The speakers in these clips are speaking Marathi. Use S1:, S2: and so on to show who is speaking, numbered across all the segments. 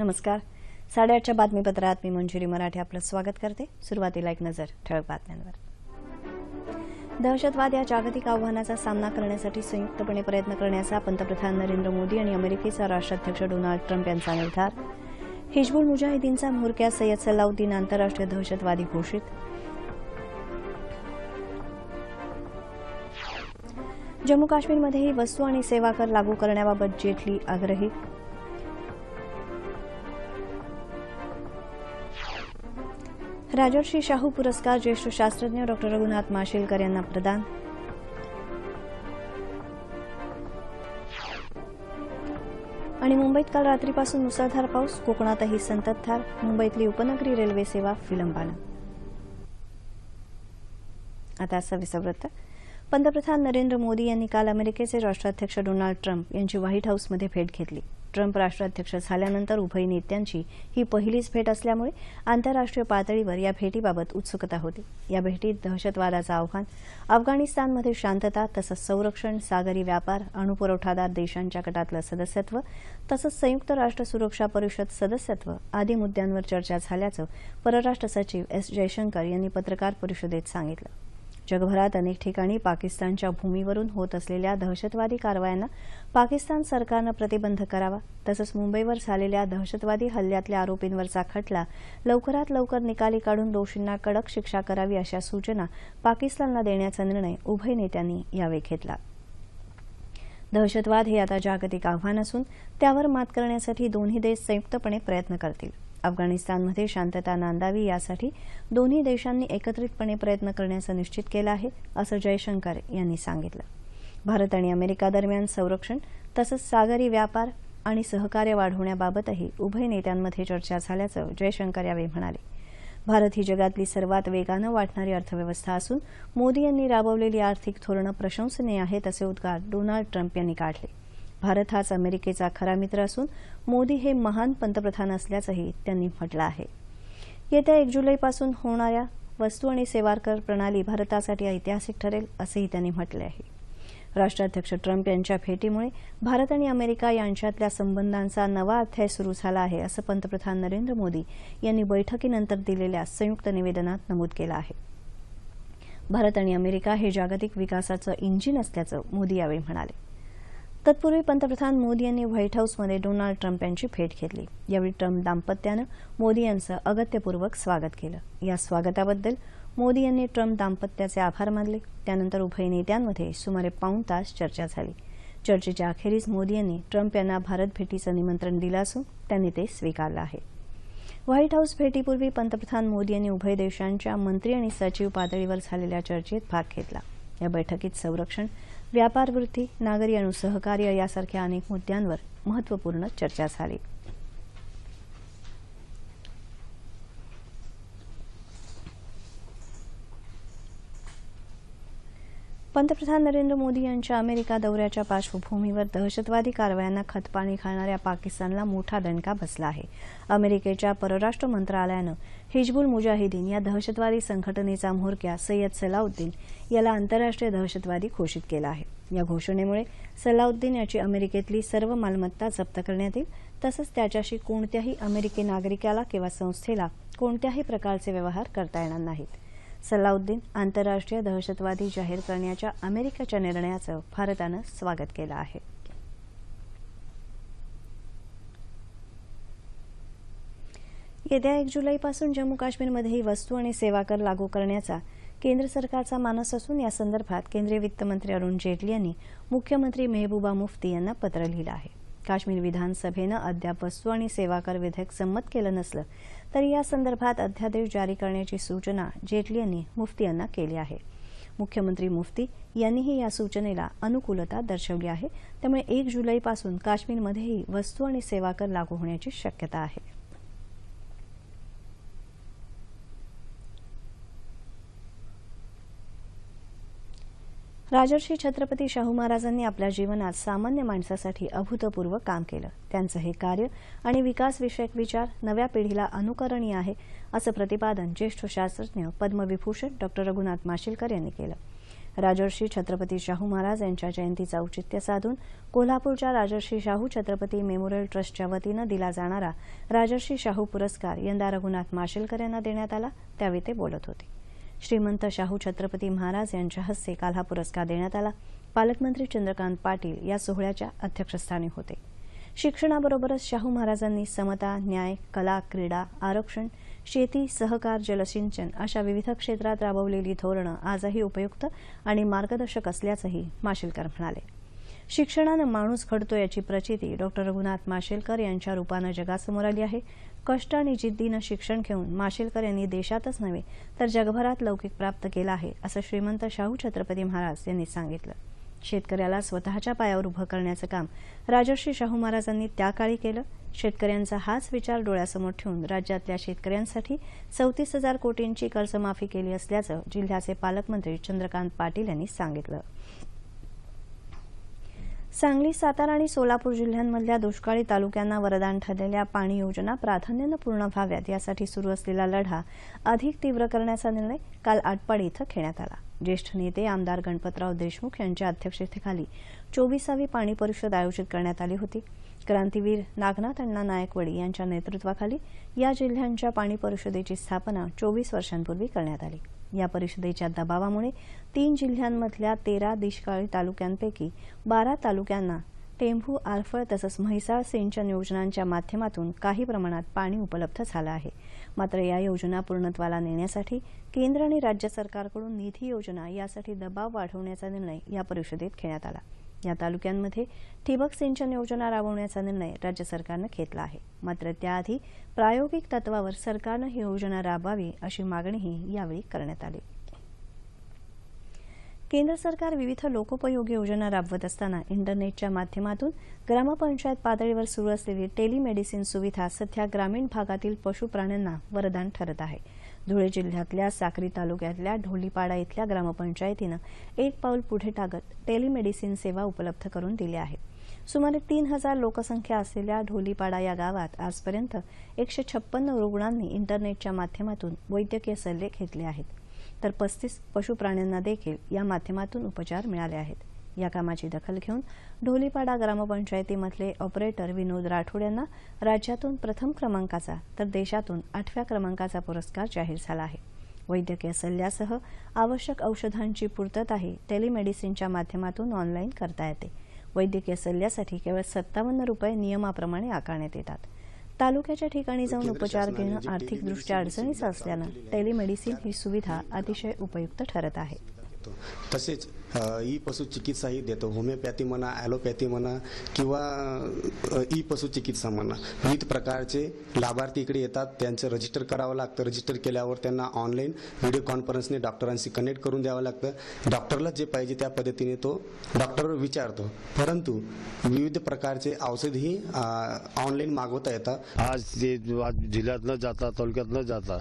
S1: नमस्कार. साडेआठच्या बातमीपत्रात मी मंजुरी मराठे आपलं स्वागत करते. सुरुवातीला एक नजर ठळक बातम्यांवर. दहशतवाद या जागतिक आव्हानाचा सामना करण्यासाठी संयुक्तपणे प्रयत्न करण्याचा पंतप्रधान नरेंद्र मोदी आणि अमेरिकेचा राष्ट्राध्यक्ष डोनाल्ड ट्रम्प यांचा निर्धार. हिजबुल मुजाहिदीनचा म्होरक्या सय्यद सलाउद्दीन आंतरराष्ट्रीय दहशतवादी घोषित. जम्मू काश्मीरमध्येही वस्तू आणि सेवा कर लागू करण्याबाबत जेटली आग्रही. राजर्षी शाहू पुरस्कार ज्येष्ठ शास्त्रज्ञ डॉ रघुनाथ माशेलकर यांना प्रदान. आणि मुंबईत काल रात्रीपासून मुसळधार पाऊस कोकणातही संततधार मुंबईतली उपनगरी रेल्वे सेवा विलंबानं. आता सविस्तर वृत्त. पंतप्रधान नरेंद्र मोदी यांनी काल अमेरिकेचे राष्ट्राध्यक्ष डोनाल्ड ट्रम्प यांची व्हाईट हाऊसमध्ये भेट घेतली. ट्रम्प राष्ट्राध्यक्ष झाल्यानंतर उभय नेत्यांची ही पहिलीच भेट असल्यामुळे आंतरराष्ट्रीय पातळीवर या भेटीबाबत उत्सुकता होती. या भेटीत दहशतवादाचं आव्हान अफगाणिस्तानमध्ये शांतता तसंच संरक्षण सागरी व्यापार अणुपुरवठादार देशांच्या गटातलं सदस्यत्व तसंच संयुक्त राष्ट्र सुरक्षा परिषद सदस्यत्व आदी मुद्द्यांवर चर्चा झाल्याचं परराष्ट्र सचिव एस जयशंकर यांनी पत्रकार परिषदेत सांगितलं. जगभरात अनेक ठिकाणी पाकिस्तानच्या भूमीवरून होत असलेल्या दहशतवादी कारवायांना पाकिस्तान सरकारनं प्रतिबंध करावा तसंच मुंबईवर झालेल्या दहशतवादी हल्ल्यातल्या आरोपींवरचा खटला लवकरात लवकर निकाली काढून दोषींना कडक शिक्षा करावी अशा सूचना पाकिस्तानला देण्याचा निर्णय उभय नेत्यांनी यावेळी घेतला. दहशतवाद हे आता जागतिक आव्हान असून त्यावर मात करण्यासाठी दोन्ही देश संयुक्तपणे प्रयत्न करतील. अफगाणिस्तानमध्ये शांतता नांदावी यासाठी दोन्ही देशांनी एकत्रितपणे प्रयत्न करण्याचं निश्चित केलं आहे असं जयशंकर यांनी सांगितलं. भारत आणि अमेरिका दरम्यान संरक्षण तसंच सागरी व्यापार आणि सहकार्य वाढवण्याबाबतही उभय नेत्यांमध्ये चर्चा झाल्याचं जयशंकर यावेळी म्हणाले. भारत ही जगातली सर्वात वेगानं वाढणारी अर्थव्यवस्था असून मोदी यांनी राबवलेली आर्थिक धोरणं प्रशंसनीय आहेत असे उद्गार डोनाल्ड ट्रम्प यांनी काढले. भारत हाच अमेरिकेचा खरा मित्र असून मोदी हे महान पंतप्रधान असल्याचंही त्यांनी म्हटलं आहे. येत्या एक जुलैपासून होणाऱ्या वस्तू आणि सेवा कर प्रणाली भारतासाठी ऐतिहासिक ठरेल असंही त्यांनी म्हटलं आहे. राष्ट्राध्यक्ष ट्रम्प यांच्या भेटीमुळे भारत आणि अमेरिका यांच्यातल्या संबंधांचा नवा अध्याय सुरू झाला आहे असं पंतप्रधान नरेंद्र मोदी यांनी बैठकीनंतर दिलेल्या संयुक्त निवेदनात नमूद केलं आहे. भारत आणि अमेरिका हे जागतिक विकासाचं इंजिन असल्याचं मोदी यावेळी म्हणाले. तत्पूर्वी पंतप्रधान मोदी यांनी व्हाईट हाऊसमध्ये डोनाल्ड ट्रम्प यांची भेट घेतली. यावेळी ट्रम्प दाम्पत्यानं मोदी यांचं अगत्यपूर्वक स्वागत केलं. या स्वागताबद्दल मोदी यांनी ट्रम्प दाम्पत्याचे आभार मानले. त्यानंतर उभय नेत्यांमध्ये सुमारे पाऊण तास चर्चा झाली. चर्चेच्या अखेरीस मोदी यांनी ट्रम्प यांना भारत भेटीचं निमंत्रण दिलं असून त्यांनी ते स्वीकारलं आहे. व्हाईट हाऊस भेटीपूर्वी पंतप्रधान मोदी यांनी उभय देशांच्या मंत्री आणि सचिव पातळीवर झालेल्या चर्चेत भाग घेतला. या बैठकीत संरक्षण व्यापारवृद्धी नागरी अणुसहकार्य यासारख्या अनेक मुद्द्यांवर महत्त्वपूर्ण चर्चा झाली. पंतप्रधान नरेंद्र मोदी यांच्या अमेरिका दौऱ्याच्या पार्श्वभूमीवर दहशतवादी कारवायांना खतपाणी घालणाऱ्या पाकिस्तानला मोठा दणका बसला आहे. अमेरिकेच्या परराष्ट्र मंत्रालयानं हिजबुल मुजाहिदीन या दहशतवादी संघटनेचा म्होरक्या सय्यद सलाउद्दीन याला आंतरराष्ट्रीय दहशतवादी घोषित केला आहे. या घोषणेमुळे सलाउद्दीन याची अमेरिकेतली सर्व मालमत्ता जप्त करण्यात येईल तसंच त्याच्याशी कोणत्याही अमेरिकी नागरिकाला किंवा संस्थेला कोणत्याही प्रकारचे व्यवहार करता येणार नाहीत. सलाउद्दीन आंतरराष्ट्रीय दहशतवादी जाहीर करण्याच्या अमेरिकेच्या निर्णयाचं भारतानं स्वागत केलं आहे. येत्या एक जुलैपासून जम्मू काश्मीरमध्येही वस्तू आणि सेवा कर लागू करण्याचा केंद्र सरकारचा मानस असून या संदर्भात केंद्रीय वित्तमंत्री अरुण जेटली यांनी मुख्यमंत्री मेहबूबा मुफ्ती यांना पत्र लिहिलं आहे. काश्मीर विधानसभेनं अद्याप वस्तू आणि सेवा कर विधेयक संमत केलं नसलं तरी या संदर्भात अध्यादेश जारी करण्याची सूचना जेटली यांनी मुफ्ती यांना केली आहे. मुख्यमंत्री मुफ्ती यांनीही या सूचनेला अनुकूलता दर्शवली आहे. त्यामुळे एक जुलैपासून काश्मीरमध्येही वस्तू आणि सेवा कर लागू होण्याची शक्यता आहे. राजर्षी छत्रपती शाहू महाराजांनी आपल्या जीवनात सामान्य माणसासाठी अभूतपूर्व काम केलं. त्यांचं हे कार्य आणि विकासविषयक विचार नव्या पिढीला अनुकरणीय आहे असं प्रतिपादन ज्येष्ठ शास्त्रज्ञ पद्मविभूषण डॉक्टर रघुनाथ माशेलकर यांनी केलं. राजर्षी छत्रपती शाहू महाराज यांच्या जयंतीचं औचित्य साधून कोल्हापूरच्या राजर्षी शाहू छत्रपती मेमोरियल ट्रस्टच्या वतीनं दिला जाणारा राजर्षी शाहू पुरस्कार यंदा रघुनाथ माशेलकर यांना देण्यात आला. त्यावेळी ते बोलत होते. श्रीमंत शाहू छत्रपती महाराज यांच्या हस्ते काल हा पुरस्कार देण्यात आला. पालकमंत्री चंद्रकांत पाटील या सोहळ्याच्या अध्यक्षस्थानी होते. शिक्षणाबरोबरच शाहू महाराजांनी समता न्याय कला क्रीडा आरक्षण शेती सहकार जलसिंचन अशा विविध क्षेत्रात राबवलेली धोरणं आजही उपयुक्त आणि मार्गदर्शक असल्याचंही माशेलकर म्हणाले. शिक्षणानं माणूस घडतो याची प्रचिती डॉक्टर रघुनाथ माशेलकर यांच्या रूपानं जगासमोर आली आहे. कष्ट आणि जिद्दीनं शिक्षण घेऊन माशेलकर यांनी देशातच नव्हे तर जगभरात लौकिक प्राप्त केला आहे असं श्रीमंत शाहू छत्रपती महाराज यांनी सांगितलं. शेतकऱ्याला स्वतःच्या पायावर उभं करण्याचं काम राजर्षी शाहू महाराजांनी त्या काळी केलं. शेतकऱ्यांचा हाच विचार डोळ्यासमोर ठेवून राज्यातल्या शेतकऱ्यांसाठी चौतीस हजार कोटींची कर्जमाफी केली असल्याचं जिल्ह्याचे पालकमंत्री चंद्रकांत पाटील यांनी सांगितलं. सांगली सातारा आणि सोलापूर जिल्ह्यांमधल्या दुष्काळी तालुक्यांना वरदान ठरलेल्या पाणी योजना प्राधान्यानं पूर्ण व्हाव्यात. यासाठी सुरू असलेला लढा अधिक तीव्र करण्याचा निर्णय काल आटपाडी इथं घेण्यात आला. ज्येष्ठ नेते आमदार गणपतराव देशमुख यांच्या अध्यक्षतेखाली चोवीसावी पाणी परिषद आयोजित करण्यात आली होती. क्रांतीवीर नागनाथ अण्णा नायकवडी यांच्या नेतृत्वाखाली या जिल्ह्यांच्या पाणी परिषदेची स्थापना चोवीस वर्षांपूर्वी करण्यात आली. या परिषदेच्या दबावामुळे तीन जिल्ह्यांमधल्या तेरा दुष्काळी तालुक्यांपैकी बारा तालुक्यांना टेंभू आरफळ तसंच म्हैसाळ सिंचन योजनांच्या माध्यमातून काही प्रमाणात पाणी उपलब्ध झालं आहे. मात्र या योजना पूर्णत्वाला नेण्यासाठी केंद्र आणि राज्य सरकारकडून निधी योजना यासाठी दबाव वाढवण्याचा निर्णय या परिषदेत घेण्यात आला. या तालुक्यांमध्ये ठिबक सिंचन योजना राबवण्याचा निर्णय राज्य सरकारनं घेतला आहे. मात्र त्याआधी प्रायोगिक तत्वावर सरकारनं ही योजना राबवावी अशी मागणीही यावेळी करण्यात आली. केंद्र सरकार विविध लोकोपयोगी योजना राबवत असताना इंटरनेटच्या माध्यमातून ग्रामपंचायत पातळीवर सुरू असलेली टेलिमेडिसिन सुविधा सध्या ग्रामीण भागातील पशुप्राण्यांना वरदान ठरत आहे. धुळे जिल्ह्यातल्या साक्री तालुक्यातल्या ढोलीपाडा इथल्या ग्रामपंचायतीनं एक पाऊल पुढे टाकत टेलिमेडिसिन सेवा उपलब्ध करून दिली आहे. सुमारे तीन हजार लोकसंख्या असलेल्या ढोलीपाडा या गावात आजपर्यंत एकशे छप्पन्न रुग्णांनी इंटरनेटच्या माध्यमातून वैद्यकीय सल्ले घेतले आहेत. तर पस्तीस पशुप्राण्यांना देखील या माध्यमातून उपचार मिळाले आहेत. या कामाची दखल घेऊन ढोलीपाडा ग्रामपंचायतीमधले ऑपरेटर विनोद राठोड यांना राज्यातून प्रथम क्रमांकाचा तर देशातून आठव्या क्रमांकाचा पुरस्कार जाहीर झाला आहे. वैद्यकीय सल्ल्यासह आवश्यक औषधांची पूर्तताही टेलिमेडिसिनच्या माध्यमातून ऑनलाईन करता येते. वैद्यकीय सल्ल्यासाठी केवळ सत्तावन्न रुपये नियमाप्रमाणे आकारण्यात येतात. तालुक्याच्या ठिकाणी जाऊन उपचार घेणं आर्थिकदृष्ट्या अडचणीचं असल्यानं टेलिमेडिसिन ही सुविधा अतिशय उपयुक्त ठरत आहे.
S2: तसेच ई पशुचिकित्साही देतो. होमिओपॅथी म्हणा ॲलोपॅथी म्हणा किंवा ई पशुचिकित्सा म्हणा. विविध प्रकारचे लाभार्थी इकडे येतात. त्यांचं रजिस्टर करावं लागतं. रजिस्टर केल्यावर त्यांना ऑनलाईन व्हिडिओ कॉन्फरन्सने डॉक्टरांशी कनेक्ट करून द्यावं लागतं. डॉक्टरला जे पाहिजे त्या पद्धतीने तो डॉक्टर विचारतो. परंतु विविध प्रकारचे औषधही ऑनलाईन मागवता येतात.
S3: आज ते आज जिल्ह्यात न जाता तालुक्यात न जाता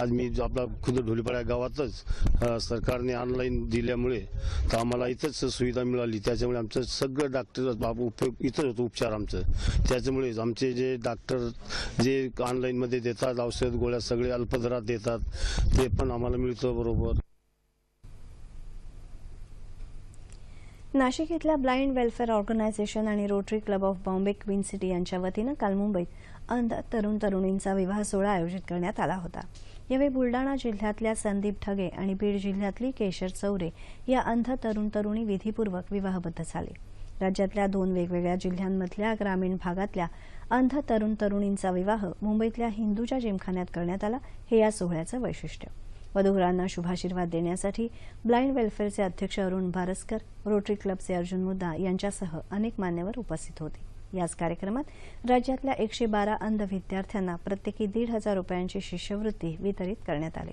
S3: आज मी जो आपला खुद ढोलीपाड्या गावातच सरकारने ऑनलाईन दिल्यामुळे तर आम्हाला इथंच सुविधा मिळाली. त्याच्यामुळे आमचं सगळं डॉक्टर बाब उपयोग इथंच होतं उपचार आमचं. त्याच्यामुळे आमचे जे डॉक्टर जे ऑनलाईनमध्ये देतात औषध गोळ्या सगळे अल्पदरात देतात ते पण आम्हाला मिळतं बरोबर.
S1: नाशिक इथल्या ब्लाइंड वेलफेअर ऑर्गनायझेशन आणि rotary club of Bombay queen city यांच्या वतीनं काल मुंबईत अंध तरुण तरुणींचा विवाह सोहळा आयोजित करण्यात आला होता. यावेळी बुलडाणा जिल्ह्यातल्या संदीप ठगे आणि बीड जिल्ह्यातली केशर चौरे या अंध तरुण तरुणी विधीपूर्वक विवाहबद्ध झाले. राज्यातल्या दोन वेगवेगळ्या जिल्ह्यांमधल्या ग्रामीण भागातल्या अंध तरुण तरुणींचा विवाह मुंबईतल्या हिंदूच्या जिमखान्यात करण्यात आला हे या सोहळ्याचं वैशिष्ट्य. वधूवरांना शुभाशीर्वाद देण्यासाठी ब्लाइंड वेलफेअरचे अध्यक्ष अरुण भारस्कर रोटरी क्लबचे अर्जुन मुद्दा यांच्यासह अनेक मान्यवर उपस्थित होते. याच कार्यक्रमात राज्यातल्या एकशे बारा अंध विद्यार्थ्यांना प्रत्येकी दीड हजार रुपयांची शिष्यवृत्ती वितरित करण्यात आली.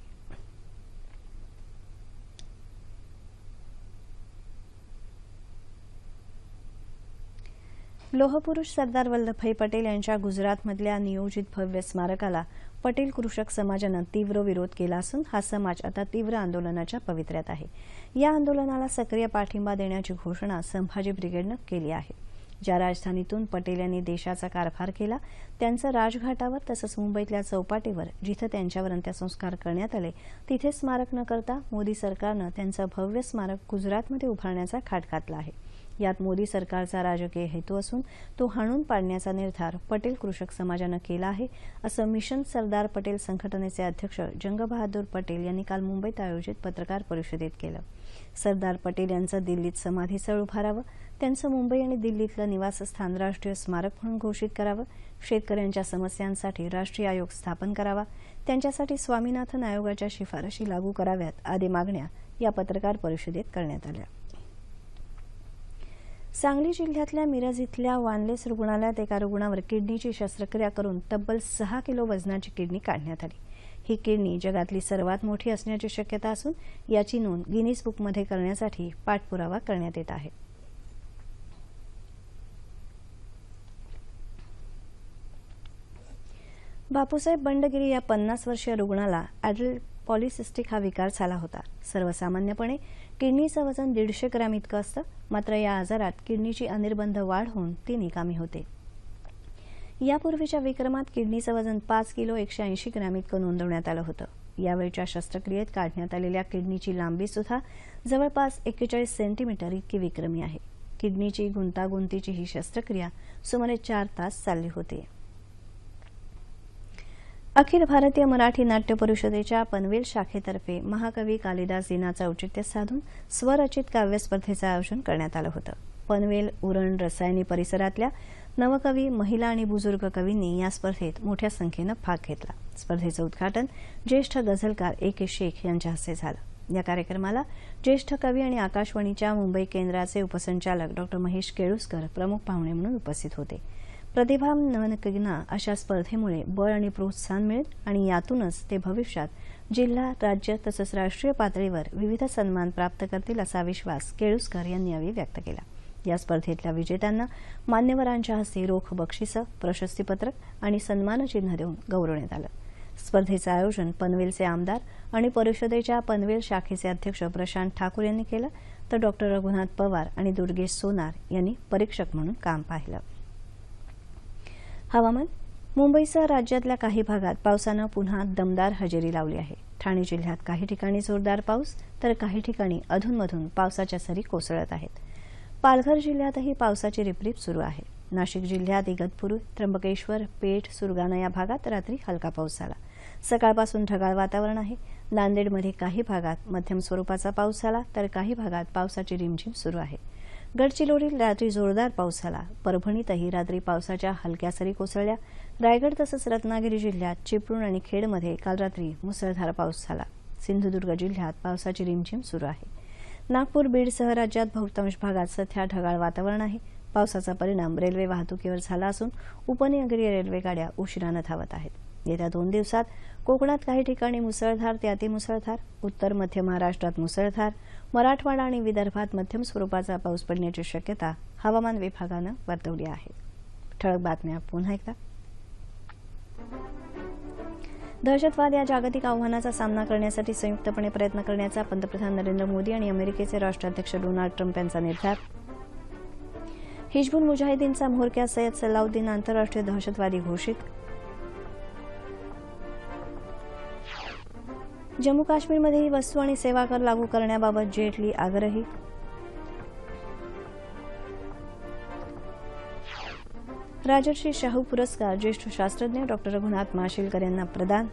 S1: लोहपुरुष सरदार वल्लभभाई पटेल यांच्या गुजरातमधल्या नियोजित भव्य स्मारकाला पटेल कृषक समाजानं तीव्र विरोध केला असून हा समाज आता तीव्र आंदोलनाच्या पवित्र्यात आहे. या आंदोलनाला सक्रिय पाठिंबा देण्याची घोषणा संभाजी ब्रिगेडनं केली आहे. ज्या राजधानीतून पटेल यांनी देशाचा कारभार केला त्यांचं राजघाटावर तसंच मुंबईतल्या चौपाटीवर जिथं त्यांच्यावर अंत्यसंस्कार करण्यात आले तिथे स्मारक न करता मोदी सरकारनं त्यांचं भव्य स्मारक गुजरातमध्ये उभारण्याचा खाट घातला आहे. यात मोदी सरकारचा राजकीय हेतू असून तो हाणून पाडण्याचा निर्धार पटेल कृषक समाजानं केला आहे असं मिशन सरदार पटेल संघटनेचे अध्यक्ष जंगबहादूर पटेल यांनी काल मुंबईत आयोजित पत्रकार परिषदेत केलं. सरदार पटेल यांचं दिल्लीत समाधीस्थळ उभारावं त्यांचं मुंबई आणि दिल्लीतलं निवासस्थान राष्ट्रीय स्मारक म्हणून घोषित करावं शेतकऱ्यांच्या समस्यांसाठी राष्ट्रीय आयोग स्थापन करावा त्यांच्यासाठी स्वामीनाथन आयोगाच्या शिफारशी लागू कराव्यात आदी मागण्या या पत्रकार परिषदेत करण्यात आल्या. सांगली जिल्ह्यातल्या मिरज इथल्या वानलेस रुग्णालयात एका रुग्णावर किडनीची शस्त्रक्रिया करून तब्बल सहा किलो वजनाची किडनी काढण्यात आली. ही किडनी जगातली सर्वात मोठी असण्याची शक्यता असून याची नोंद गिनीज बुकमध्ये करण्यासाठी पाठपुरावा करण्यात येत आहे. बापूसाहेब बंडगिरी या पन्नास वर्षीय रुग्णाला ॲड्रिल पॉलिसिस्टिक हा विकार झाला होता. सर्वसामान्यपणे किडनीचं वजन दीडशे ग्रॅम इतकं असतं मात्र या आजारात किडनीची अनिर्बंध वाढ होऊन ती निकामी होते. यापूर्वीच्या विक्रमात किडनीचं वजन पाच किलो एकशे ऐंशी ग्रॅम इतकं नोंदवण्यात आलं होतं. यावेळच्या शस्त्रक्रियेत काढण्यात आलेल्या किडनीची लांबी सुद्धा जवळपास एक्केचाळीस सेंटीमीटर इतकी विक्रमी आहे. किडनीची गुंतागुंतीची ही शस्त्रक्रिया सुमारे चार तास चालली होती. अखिल भारतीय मराठी नाट्य परिषदेच्या पनवेल शाखेतर्फे महाकवी कालिदास दिनाचं औचित्य साधून स्वरचित काव्य स्पर्धेचं आयोजन करण्यात आलं होतं. पनवेल उरण रसायनी परिसरातल्या नवकवी महिला आणि बुजुर्ग कवींनी या स्पर्धेत मोठ्या संख्येनं भाग घेतला. स्पर्धेचं उद्घाटन ज्येष्ठ गझलकार ए के शेख यांच्या हस्ते झालं. या कार्यक्रमाला ज्येष्ठ कवी आणि आकाशवाणीच्या मुंबई केंद्राचे उपसंचालक डॉ महेश केळुसकर प्रमुख पाहुणे म्हणून उपस्थित होते. प्रतिभांवनकविना अशा स्पर्धेमुळे बळ आणि प्रोत्साहन मिळेल आणि यातूनच ते भविष्यात जिल्हा राज्य तसंच राष्ट्रीय पातळीवर विविध सन्मान प्राप्त करतील असा विश्वास केळुसकर यांनी यावेळी व्यक्त केला. या स्पर्धेतल्या विजेत्यांना मान्यवरांच्या हस्ते रोख बक्षिसं प्रशस्तीपत्रक आणि सन्मानचिन्ह देऊन गौरवण्यात आलं. स्पर्धेचं आयोजन पनवेलचे आमदार आणि परिषदेच्या पनवेल शाखेचे अध्यक्ष प्रशांत ठाकूर यांनी केलं तर डॉक्टर रघुनाथ पवार आणि दुर्गेश सोनार यांनी परीक्षक म्हणून काम पाहिलं. हवामान? मुंबईसह राज्यातल्या काही भागात पावसानं पुन्हा दमदार हजेरी लावली आहे. ठाणे जिल्ह्यात काही ठिकाणी जोरदार पाऊस तर काही ठिकाणी अधूनमधून पावसाच्या सरी कोसळत आहेत. पालघर जिल्ह्यातही पावसाची रिपरिप सुरू आहे. नाशिक जिल्ह्यात इगतपुरी त्र्यंबकेश्वर पेठ सुरगाणा या भागात रात्री हलका पाऊस झाला. सकाळपासून ढगाळ वातावरण आहे. नांदेडमध्ये काही भागात मध्यम स्वरूपाचा पाऊस झाला तर काही भागात पावसाची रिमझिम सुरू आहे. गडचिरोलीत रात्री जोरदार पाऊस झाला. परभणीतही रात्री पावसाच्या हलक्या सरी कोसळल्या. रायगड तसंच रत्नागिरी जिल्ह्यात चिपळूण आणि खेडमध्ये काल रात्री मुसळधार पाऊस झाला. सिंधुदुर्ग जिल्ह्यात पावसाची रिमझिम सुरू आहे. नागपूर बीडसह राज्यात बहुतांश भागात सध्या ढगाळ वातावरण आहे. पावसाचा परिणाम रेल्वे वाहतुकीवर झाला असून उपनगरीय रेल्वे गाड्या उशिरानं धावत आहेत. येत्या दोन दिवसात कोकणात काही ठिकाणी मुसळधार ते अतिमुसळधार उत्तर मध्य महाराष्ट्रात मुसळधार मराठवाडा आणि विदर्भात मध्यम स्वरूपाचा पाऊस पडण्याची शक्यता हवामान विभागानं वर्तवली आहे. ठळक बातम्या पुन्हा एकदा. दहशतवाद या जागतिक आव्हानाचा सामना करण्यासाठी संयुक्तपणे प्रयत्न करण्याचा पंतप्रधान नरेंद्र मोदी आणि अमेरिकेचे राष्ट्राध्यक्ष डोनाल्ड ट्रम्प यांचा निर्धार. हिजबुल मुजाहिदीनचा म्होरक्या सय्यद सल्लाउद्दीन आंतरराष्ट्रीय दहशतवादी घोषित जम्मू काश्मीरमध्येही वस्तू आणि सेवा कर लागू करण्याबाबत जेटली आग्रही. राजर्षी शाहू पुरस्कार ज्येष्ठ शास्त्रज्ञ डॉक्टर रघुनाथ माशेलकर यांना प्रदान.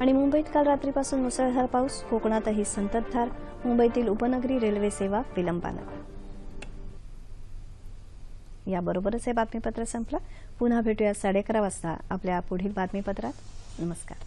S1: आणि मुंबईत काल रात्रीपासून मुसळधार पाऊस कोकणातही संततधार मुंबईतील उपनगरी रेल्वे सेवा विलंबानं. याबरोबरच हे बातमीपत्र संपलं. पुन्हा भेटूया साडे अकरा वाजता आपल्या पुढील बातमीपत्रात. नमस्कार.